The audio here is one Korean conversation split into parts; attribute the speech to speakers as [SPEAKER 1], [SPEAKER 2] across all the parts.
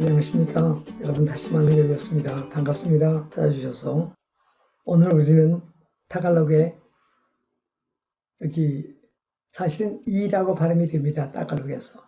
[SPEAKER 1] 안녕하십니까. 여러분 다시 만나게 되었습니다. 반갑습니다. 찾아주셔서. 오늘 우리는 타갈록에 여기 사실은 이라고 발음이 됩니다. 타갈록에서.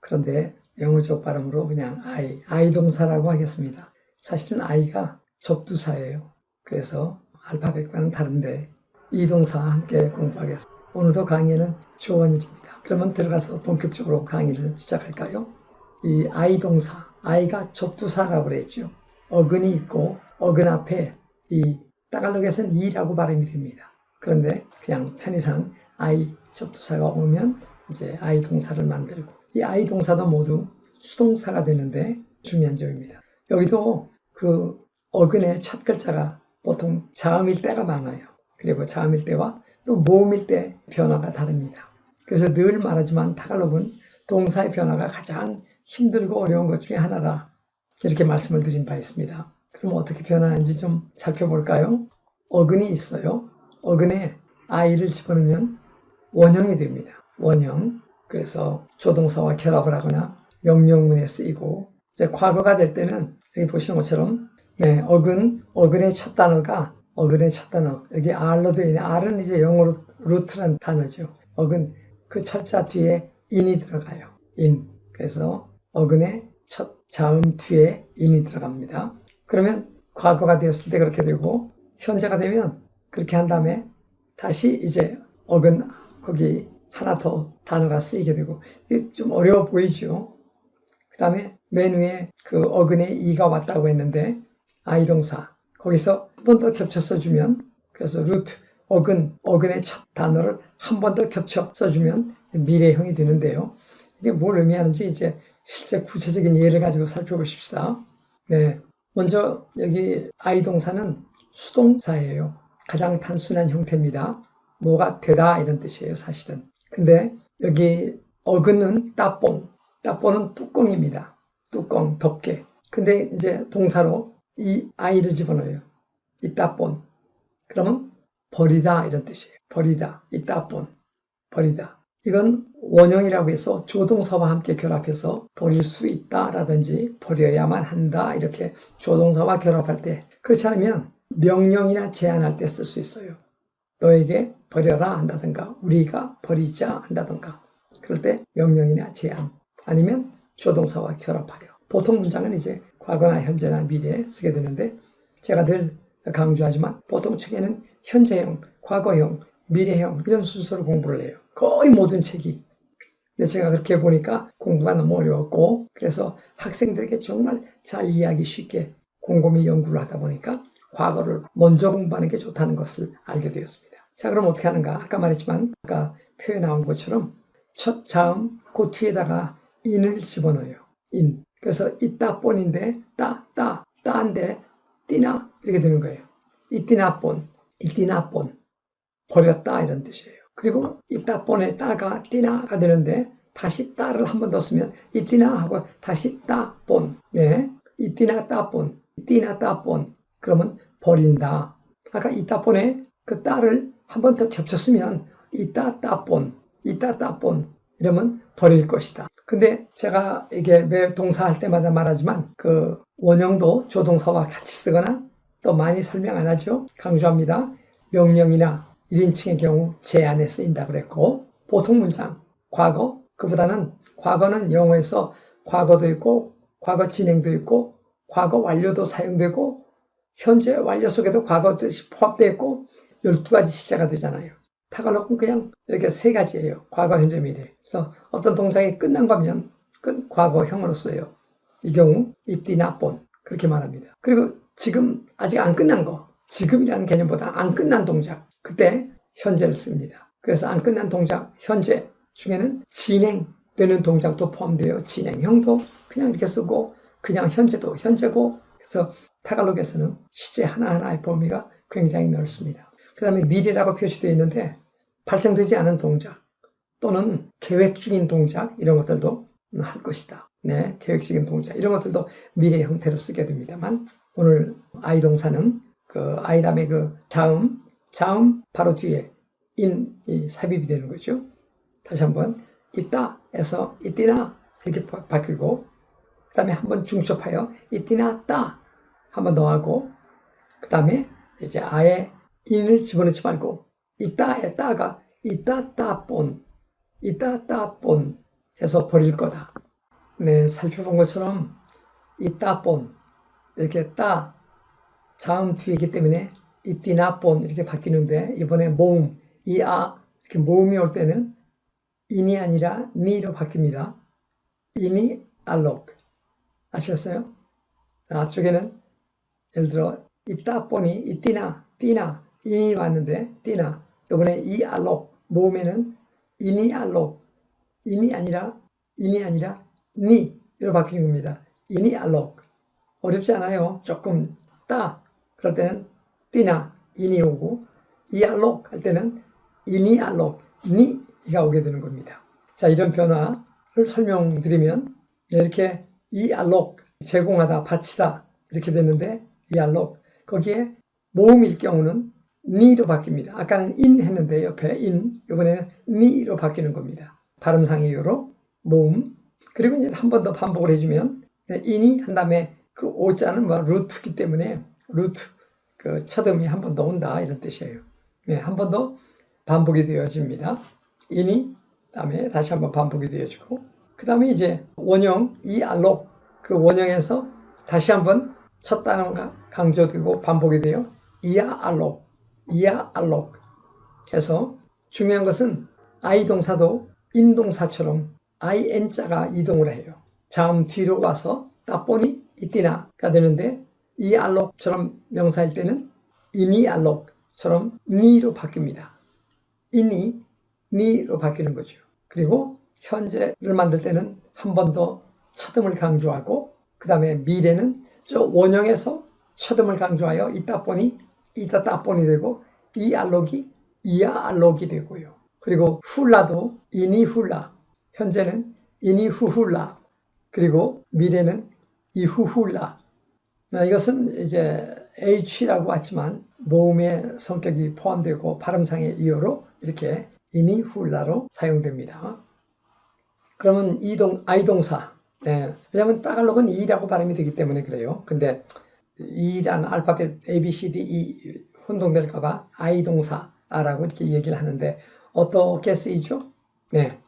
[SPEAKER 1] 그런데 영어적 발음으로 그냥 I, I 동사라고 하겠습니다. 사실은 I가 접두사예요. 그래서 알파벳과는 다른데 이 동사 함께 공부하겠습니다. 오늘도 강의는 조원일입니다. 그러면 들어가서 본격적으로 강의를 시작할까요? 이 I 동사, I가 접두사라고 그랬죠. 어근이 있고 어근 앞에 이 따갈록에서는 이라고 발음이 됩니다. 그런데 그냥 편의상 I 접두사가 오면 이제 I 동사를 만들고 이 I 동사도 모두 수동사가 되는데 중요한 점입니다. 여기도 그 어근의 첫 글자가 보통 자음일 때가 많아요. 그리고 자음일 때와 또 모음일 때 변화가 다릅니다. 그래서 늘 말하지만 타갈록은 동사의 변화가 가장 힘들고 어려운 것 중에 하나다. 이렇게 말씀을 드린 바 있습니다. 그럼 어떻게 변하는지 좀 살펴볼까요? 어근이 있어요. 어근에 아이를 집어넣으면 원형이 됩니다. 원형. 그래서 조동사와 결합을 하거나 명령문에 쓰이고 이제 과거가 될 때는 여기 보시는 것처럼 네, 어근, 어근의 첫 단어가 어근의 첫 단어. 여기 R로 되어 있는 R은 이제 영어로 루트란 단어죠. 어근 그 첫 자 뒤에 인이 들어가요. 인. 그래서 어근의 첫 자음 뒤에 인이 들어갑니다. 그러면 과거가 되었을 때 그렇게 되고 현재가 되면 그렇게 한 다음에 다시 이제 어근 거기 하나 더 단어가 쓰이게 되고 이게 좀 어려워 보이죠. 그 다음에 맨 위에 그 어근에 이가 왔다고 했는데 아이동사 거기서 한 번 더 겹쳐 써주면 그래서 루트 어근 어근의 첫 단어를 한 번 더 겹쳐 써주면 미래형이 되는데요. 이게 뭘 의미하는지 이제 실제 구체적인 예를 가지고 살펴보십시다. 네, 먼저 여기 아이 동사는 수동사예요. 가장 단순한 형태입니다. 뭐가 되다 이런 뜻이에요, 사실은. 근데 여기 어근은 따본, 따본은 뚜껑입니다. 뚜껑, 덮개. 근데 이제 동사로 이 아이를 집어넣어요. 이 따본. 그러면 버리다 이런 뜻이에요. 버리다. 이 따본. 버리다. 이건 원형이라고 해서 조동사와 함께 결합해서 버릴 수 있다라든지 버려야만 한다 이렇게 조동사와 결합할 때 그렇지 않으면 명령이나 제안할 때 쓸 수 있어요. 너에게 버려라 한다든가 우리가 버리자 한다든가 그럴 때 명령이나 제안 아니면 조동사와 결합하여 보통 문장은 이제 과거나 현재나 미래에 쓰게 되는데 제가 늘 강조하지만 보통 책에는 현재형, 과거형, 미래형 이런 순서로 공부를 해요. 거의 모든 책이. 근데 제가 그렇게 보니까 공부가 너무 어려웠고 그래서 학생들에게 정말 잘 이해하기 쉽게 곰곰이 연구를 하다 보니까 과거를 먼저 공부하는 게 좋다는 것을 알게 되었습니다. 자 그럼 어떻게 하는가? 아까 말했지만 아까 표에 나온 것처럼 첫 자음 그 뒤에다가 인을 집어넣어요. 인. 그래서 이따 뻔인데 따, 따, 따인데 띠나 이렇게 되는 거예요. 이띠나 뻔, 이띠나 뻔. 버렸다 이런 뜻이에요. 그리고 이따 뻔에 따가 띠나가 되는데 다시 따를 한 번 더 쓰면 이 띠나 하고 다시 따 뻔. 네. 이 띠나 따 뻔, 띠나 따 뻔. 그러면 버린다. 아까 이따 뻔에 그 따를 한 번 더 겹쳤으면 이따 따 뻔, 이따 따 뻔. 이러면 버릴 것이다. 근데 제가 이게 매 동사 할 때마다 말하지만 그 원형도 조동사와 같이 쓰거나 또 많이 설명 안 하죠. 강조합니다. 명령이나 1인칭의 경우 제 안에 쓰인다 그랬고 보통 문장 과거 그보다는 과거는 영어에서 과거도 있고 과거 진행도 있고 과거 완료도 사용되고 현재 완료 속에도 과거 뜻이 포함되어 있고 12가지 시제가 되잖아요. 타갈록은 그냥 이렇게 세 가지예요. 과거, 현재, 미래. 그래서 어떤 동작이 끝난 거면 끝 과거형으로 써요. 이 경우 이띠나 본 그렇게 말합니다. 그리고 지금 아직 안 끝난 거 지금이라는 개념보다 안 끝난 동작 그때 현재를 씁니다. 그래서 안 끝난 동작 현재 중에는 진행되는 동작도 포함되어 진행형도 그냥 이렇게 쓰고 그냥 현재도 현재고 그래서 타갈록에서는 시제 하나하나의 범위가 굉장히 넓습니다. 그 다음에 미래라고 표시되어 있는데 발생되지 않은 동작 또는 계획 중인 동작 이런 것들도 할 것이다. 네, 계획적인 동작 이런 것들도 미래 형태로 쓰게 됩니다만 오늘 아이 동사는 그 아이 다음에 그 자음 자음 바로 뒤에 인이 삽입이 되는 거죠. 다시 한번 있다에서 있디나 이렇게 바- 바뀌고 그 다음에 한번 중첩하여 있디나 따 한번 더 하고 그 다음에 이제 아예 인을 집어넣지 말고 이따의 따가 이따 따본 이따 따본 해서 버릴 거다. 네, 살펴본 것처럼 이따 본 이렇게 따 자음 뒤에 있기 때문에 이띠나 본 이렇게 바뀌는데 이번에 모음 이아 이렇게 모음이 올 때는 인이 아니라 니로 바뀝니다. 인이 알록 아시겠어요? 앞쪽에는 예를 들어 이따 보니 이띠나 띠나 인이 왔는데 띠나 이번에 이 알록 모음에는 인이 알록 인이 아니라 인이 아니라 니로 바뀌는 겁니다. 인이 알록 어렵지 않아요. 조금 따 그럴 때는 띠나 인이 오고 이 알록 할 때는 인이 알록 니가 오게 되는 겁니다. 자 이런 변화를 설명드리면 이렇게 이 알록 제공하다 바치다 이렇게 되는데 이 알록 거기에 모음일 경우는 니로 바뀝니다. 아까는 인 했는데 옆에 인 이번에는 니로 바뀌는 겁니다. 발음상의 이유로 모음 그리고 이제 한 번 더 반복을 해주면 네, 인이 한 다음에 그 오자는 뭐 루트기 때문에 루트 그 첫음이 한 번 더 온다 이런 뜻이에요. 네, 한 번 더 반복이 되어집니다. 인이 다음에 다시 한번 반복이 되어지고 그 다음에 이제 원형 이 알록 그 원형에서 다시 한번 첫 단어가 강조되고 반복이 돼요. 이야 알록 이야 알록 해서 중요한 것은 아이 동사도 인동사처럼 in자가 이동을 해요. 자음 뒤로 와서 따보니 이띠나가 되는데 이 알록처럼 명사일 때는 이니 알록처럼 니로 바뀝니다. 이니 니로 바뀌는 거죠. 그리고 현재를 만들 때는 한 번 더 첫음을 강조하고 그 다음에 미래는 저 원형에서 첫음을 강조하여 이따 보니 이따 따 보니 되고 이 알록이 이야 알록이 되고요. 그리고 훌라도 이니 훌라 현재는 이니 후훌라 그리고 미래는 이후훌라 이것은 이제 H라고 왔지만 모음의 성격이 포함되고 발음상의 이유로 이렇게 이니 훌라로 사용됩니다. 그러면 이동 아이동사 네. 왜냐하면 따갈록은 이라고 발음이 되기 때문에 그래요. 근데 이라는 알파벳 A, B, C, D, E 혼동될까봐 아이동사라고 이렇게 얘기를 하는데 어떻게 쓰이죠? 네.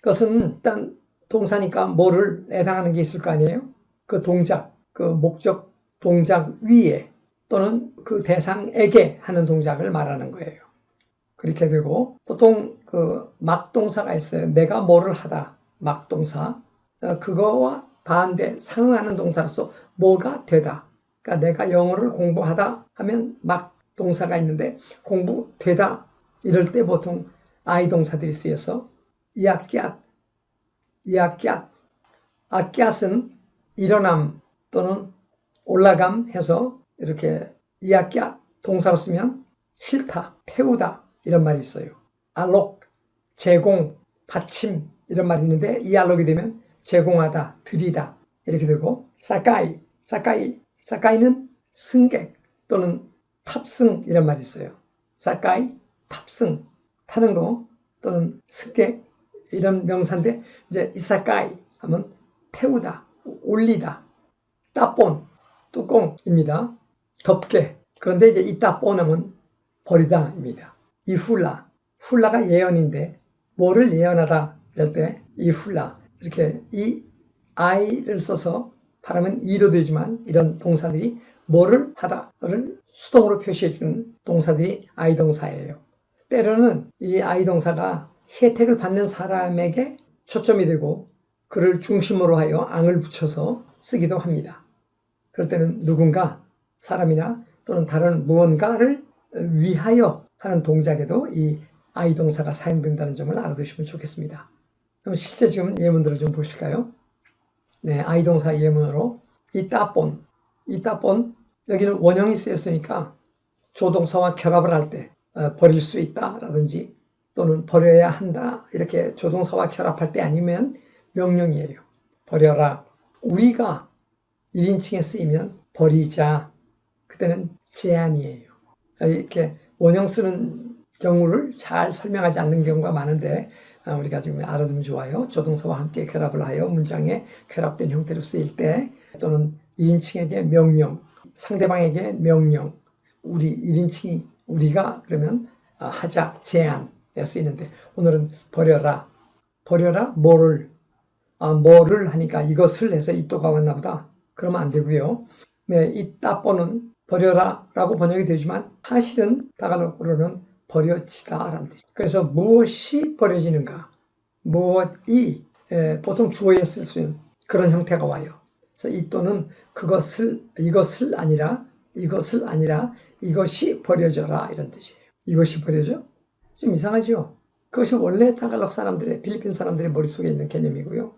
[SPEAKER 1] 그것은 일단 동사니까 뭐를 해당하는 게 있을 거 아니에요? 그 동작, 그 목적 동작 위에 또는 그 대상에게 하는 동작을 말하는 거예요. 그렇게 되고 보통 그 막동사가 있어요. 내가 뭐를 하다 막동사 어, 그거와 반대 상응하는 동사로서 뭐가 되다. 그러니까 내가 영어를 공부하다 하면 막 동사가 있는데 공부되다 이럴 때 보통 아이 동사들이 쓰여서 이아끼앗, 이아끼앗, 아끼앗은 일어남 또는 올라감 해서 이렇게 이아끼앗 동사로 쓰면 싫다, 태우다 이런 말이 있어요. 알록, 제공, 받침 이런 말이 있는데 이 알록이 되면 제공하다, 드리다 이렇게 되고 사카이, 사카이, 사카이는 승객 또는 탑승 이런 말이 있어요. 사카이, 탑승, 타는 거 또는 승객 이런 명사인데 이제 이사카이 하면 태우다, 올리다, 따본, 뚜껑입니다. 덮게. 그런데 이제 이 따본 하면 버리다입니다. 이 훌라, 훌라가 예언인데 뭐를 예언하다 이럴 때 이 훌라 이렇게 이 i를 써서 발음은 이로 되지만 이런 동사들이 뭐를 하다를 수동으로 표시해 주는 동사들이 I 동사예요. 때로는 이 I 동사가 혜택을 받는 사람에게 초점이 되고 그를 중심으로 하여 앙을 붙여서 쓰기도 합니다. 그럴 때는 누군가 사람이나 또는 다른 무언가를 위하여 하는 동작에도 이 I 동사가 사용된다는 점을 알아두시면 좋겠습니다. 그럼 실제 지금 예문들을 좀 보실까요? 네, I 동사 예문으로 이 따본, 이 따본 여기는 원형이 쓰였으니까 조동사와 결합을 할때 어, 버릴 수 있다라든지 또는 버려야 한다 이렇게 조동사와 결합할 때 아니면 명령이에요. 버려라. 우리가 1인칭에 쓰이면 버리자. 그때는 제한이에요. 이렇게 원형 쓰는 경우를 잘 설명하지 않는 경우가 많은데 아, 우리가 지금 알아두면 좋아요. 조동사와 함께 결합을 하여 문장에 결합된 형태로 쓰일 때 또는 1인칭에게 명령, 상대방에게 명령, 우리 1인칭이 우리가 그러면 아, 하자, 제안에 쓰이는데 오늘은 버려라. 버려라 뭐를 아, 뭐를 하니까 이것을 해서 이또가 왔나 보다. 그러면 안 되고요. 네, 이 따뽀는 버려라 라고 번역이 되지만 사실은 다갈로로는 버려지다 라는 뜻. 그래서 무엇이 버려지는가? 무엇이 에, 보통 주어에 쓸 수 있는 그런 형태가 와요. 그래서 이 또는 그것을 이것을 아니라 이것을 아니라 이것이 버려져라 이런 뜻이에요. 이것이 버려져? 좀 이상하죠? 그것이 원래 다갈록 사람들의 필리핀 사람들의 머릿속에 있는 개념이고요.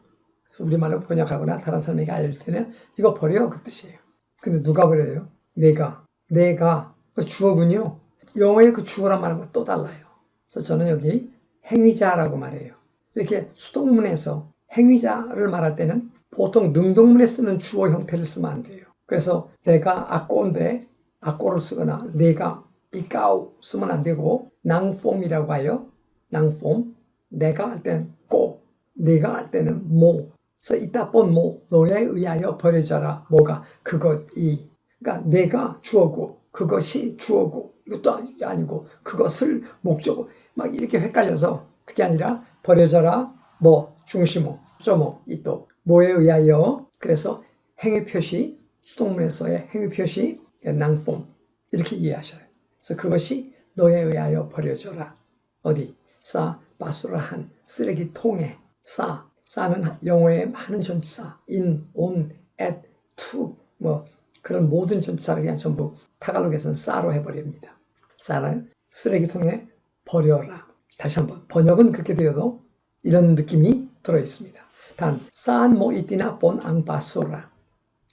[SPEAKER 1] 우리말로 번역하거나 다른 사람에게 알려줄 때는 이거 버려 그 뜻이에요. 근데 누가 버려요? 내가 내가 그 주어군요. 영어의 그 주어란 말과 또 달라요. 그래서 저는 여기 행위자라고 말해요. 이렇게 수동문에서 행위자를 말할 때는 보통 능동문에 쓰는 주어 형태를 쓰면 안 돼요. 그래서 내가 아꼬인데 아꼬를 쓰거나 내가 이까우 쓰면 안 되고 낭폼이라고 하여 낭폼 내가 할 때는 꼬 내가 할 때는 모 그래서 이따 본모 너에 의하여 버려져라. 뭐가? 그것이. 그러니까 내가 주어고 그것이 주어고. 이것도 아니고 그것을 목적어 막 이렇게 헷갈려서 그게 아니라 버려져라. 뭐 중심어 점어 이또 뭐에 의하여? 그래서 행위 표시 수동문에서의 행위 표시 낭폼. 이렇게 이해하셔요. 그래서 그것이 너에 의하여 버려져라. 어디? 싸 바수라 한 쓰레기통에. 싸 싸는 영어의 많은 전치사 in, on, at, to 뭐 그런 모든 전치사를 그냥 전부 타갈록에서는 싸로 해버립니다. 싸를 쓰레기통에 버려라. 다시 한번 번역은 그렇게 되어도 이런 느낌이 들어 있습니다. 단 싸안 뭐 이띠나 본 앙바소라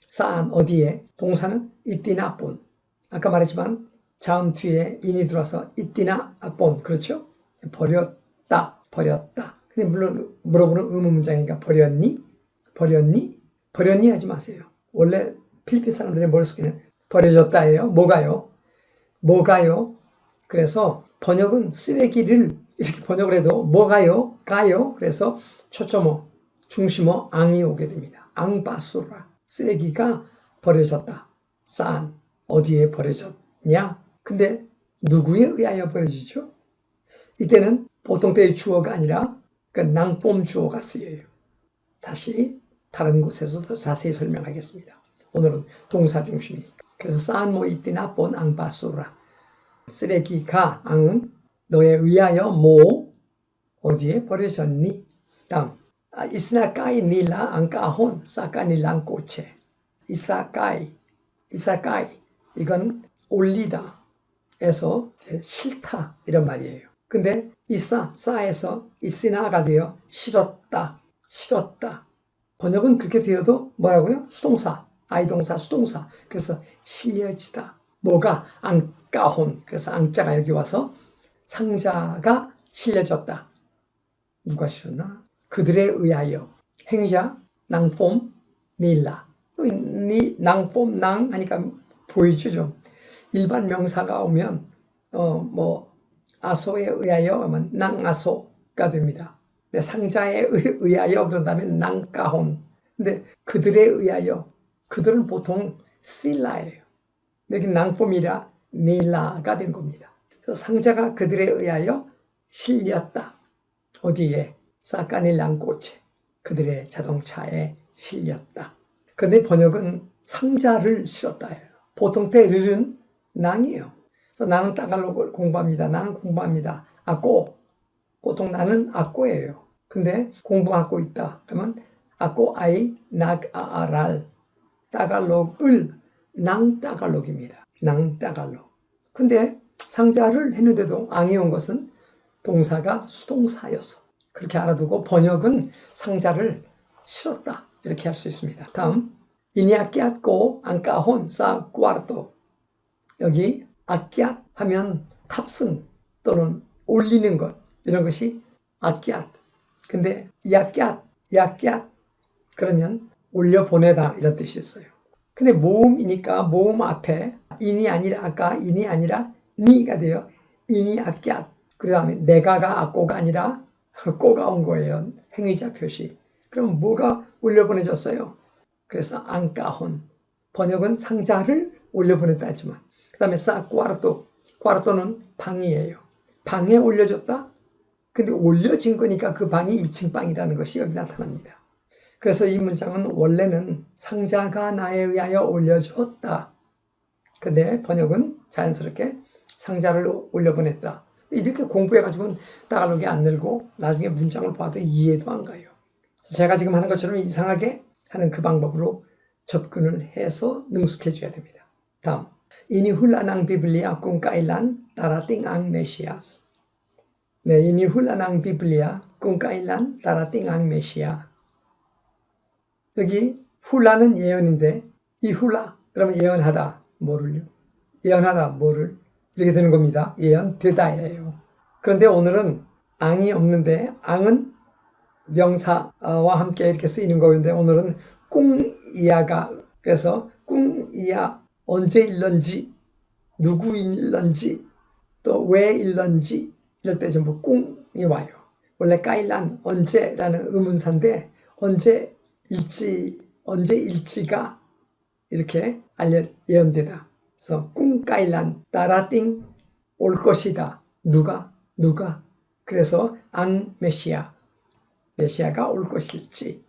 [SPEAKER 1] 싸안 어디에 동사는 이띠나 본 아까 말했지만 자음 뒤에 인이 들어와서 이띠나 본 그렇죠? 버렸다 버렸다. 근데 물론 물어보는 의문 문장이니까 버렸니? 버렸니? 버렸니 하지 마세요. 원래 필리핀 사람들의 머릿속에는 버려졌다예요. 뭐가요? 뭐가요? 그래서 번역은 쓰레기를 이렇게 번역을 해도 뭐가요? 가요? 그래서 초점어, 중심어, 앙이 오게 됩니다. 앙바수라. 쓰레기가 버려졌다. 싼 어디에 버려졌냐? 근데 누구에 의하여 버려지죠? 이때는 보통 때의 주어가 아니라 그 낭폼 주어가 쓰여요. 다시 다른 곳에서 더 자세히 설명하겠습니다. 오늘은 동사 중심이니까. 그래서 싼뭐 이띠나 본 앙바수라. 쓰레기가 앙 너에 의하여 뭐 어디에 버려졌니? 다음 아, 이스나까이 닐라 앙까혼 사까닐랑 꼬체 이사까이 이사까이 이건 올리다 에서 싫다 이런 말이에요. 근데 이싸 싸에서 이스나가 되어 싫었다 싫었다. 번역은 그렇게 되어도 뭐라고요? 수동사 아이동사 수동사. 그래서 실려지다. 뭐가? 앙까혼. 그래서 앙자가 여기 와서 상자가 실려졌다. 누가 실었나? 그들에 의하여. 행위자 낭폼 닐라. 니 낭폼 낭 하니까 보이죠 좀. 일반 명사가 오면 어뭐 아소에 의하여 하면 낭아소가 됩니다. 근데 상자에 의- 의하여 그런다면 낭까혼. 근데 그들에 의하여 그들은 보통 실라예요. 여기 낭폼이라 닐라가 된 겁니다. 그래서 상자가 그들에 의하여 실렸다. 어디에? 사까닐 랑꼬체. 그들의 자동차에 실렸다. 근데 번역은 상자를 실었다예요. 보통 때 르는 낭이에요. 그래서 나는 따갈록을 공부합니다. 나는 공부합니다. 아꼬. 보통 나는 아꼬예요. 근데 공부하고 있다. 그러면 아꼬 아이 낙아랄. 따갈록을 낭 따갈록입니다. 낭 따갈록. 근데 상자를 했는데도 앙이 온 것은 동사가 수동사여서 그렇게 알아두고 번역은 상자를 실었다. 이렇게 할 수 있습니다. 다음 이니아끼앗고 안까혼 사 꾸아르토 여기 아끼앗 하면 탑승 또는 올리는 것 이런 것이 아끼앗 근데 야끼앗 야끼앗 그러면 올려 보내다 이런 뜻이었어요. 근데 모음이니까 모음 앞에 인이 아니라 아까 인이 아니라 니가 돼요. 인이 아끼앗 그 다음에 내가가 아꼬가 아니라 꼬가 온 거예요. 행위자 표시. 그럼 뭐가 올려보내졌어요? 그래서 앙까혼. 번역은 상자를 올려보냈다 했지만. 그 다음에 싸 꽈르토. 꽈르토는 방이에요. 방에 올려줬다? 근데 올려진 거니까 그 방이 2층 방이라는 것이 여기 나타납니다. 그래서 이 문장은 원래는 상자가 나에 의하여 올려졌다. 근데 번역은 자연스럽게 상자를 올려보냈다. 이렇게 공부해가지고는 따갈록이 안 늘고 나중에 문장을 봐도 이해도 안 가요. 제가 지금 하는 것처럼 이상하게 하는 그 방법으로 접근을 해서 능숙해져야 됩니다. 다음. Ini hulanang Biblia kung kailan darating ang Mesias. 네, ini hulanang Biblia kung kailan darating ang Mesia. 여기 훌라는 예언인데 이 훌라 그러면 예언하다 뭐를요? 예언하다 뭐를 이렇게 되는 겁니다. 예언되다예요. 그런데 오늘은 앙이 없는데 앙은 명사와 함께 이렇게 쓰이는 거인데 오늘은 꿍이야가 그래서 꿍이야 언제 일런지 누구 일런지 또 왜 일런지 이럴 때 전부 꿍이 와요. 원래 까일란 언제라는 의문사인데 언제 일지 언제 일지가 이렇게 알려 예언되다. 그래서 꿍까일란 따라띵 올 것이다. 누가 누가 그래서 앙 메시아 메시아가 올 것일지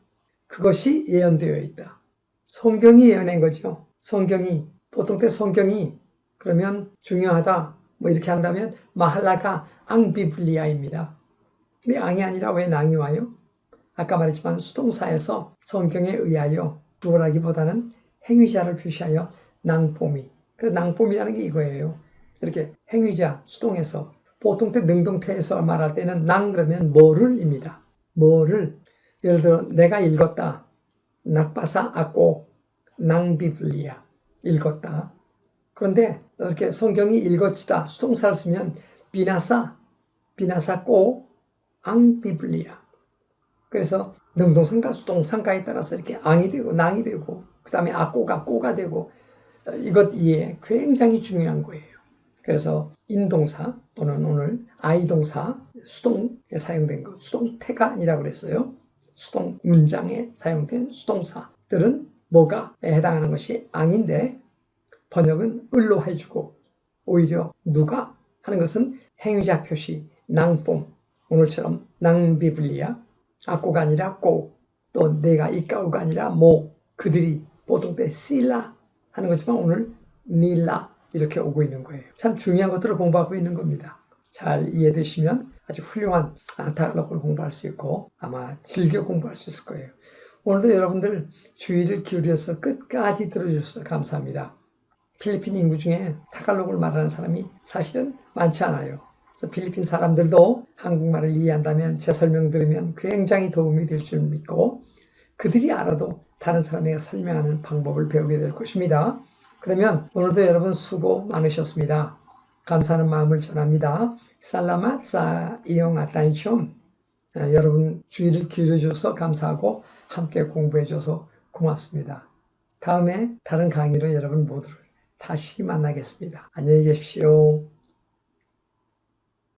[SPEAKER 1] 그것이 예언되어 있다. 성경이 예언한 거죠. 성경이 보통 때 성경이 그러면 중요하다 뭐 이렇게 한다면 마할라가 앙비블리아입니다. 근데 앙이 아니라 왜 낭이 와요? 아까 말했지만 수동사에서 성경에 의하여 주어라기보다는 행위자를 표시하여 낭폼이 그 낭폼이라는 게 이거예요. 이렇게 행위자 수동에서 보통 때 능동태에서 말할 때는 낭 그러면 뭐를입니다. 뭐를 예를 들어 내가 읽었다. 낙바사 아꼬 낭비블리아 읽었다. 그런데 이렇게 성경이 읽어지다 수동사를 쓰면 비나사 비나사 꼬 앙 비블리아 그래서 능동상가 수동상가에 따라서 이렇게 앙이 되고 낭이 되고 그 다음에 아꼬가 꼬가 되고 어, 이것 이해 굉장히 중요한 거예요. 그래서 인동사 또는 오늘 아이동사 수동에 사용된 것 수동태가 아니라고 그랬어요. 수동 문장에 사용된 수동사들은 뭐가에 해당하는 것이 앙인데 번역은 을로 해주고 오히려 누가 하는 것은 행위자 표시 낭폼 오늘처럼 낭비블리아 아꼬가 아니라 꼬또 내가 이까우가 아니라 모 그들이 보통 때 실라 하는 거지만 오늘 닐라 이렇게 오고 있는 거예요. 참 중요한 것들을 공부하고 있는 겁니다. 잘 이해되시면 아주 훌륭한 다락을 공부할 수 있고 아마 즐겨 공부할 수 있을 거예요. 오늘도 여러분들 주의를 기울여서 끝까지 들어주셔서 감사합니다. 필리핀 인구 중에 타갈록을 말하는 사람이 사실은 많지 않아요. 그래서 필리핀 사람들도 한국말을 이해한다면 제 설명 들으면 굉장히 도움이 될 줄 믿고 그들이 알아도 다른 사람에게 설명하는 방법을 배우게 될 것입니다. 그러면 오늘도 여러분 수고 많으셨습니다. 감사하는 마음을 전합니다. 살라맛 사 이용 아타이숑 여러분 주의를 기울여줘서 감사하고 함께 공부해 줘서 고맙습니다. 다음에 다른 강의로 여러분 모두를 다시 만나겠습니다. 안녕히 계십시오.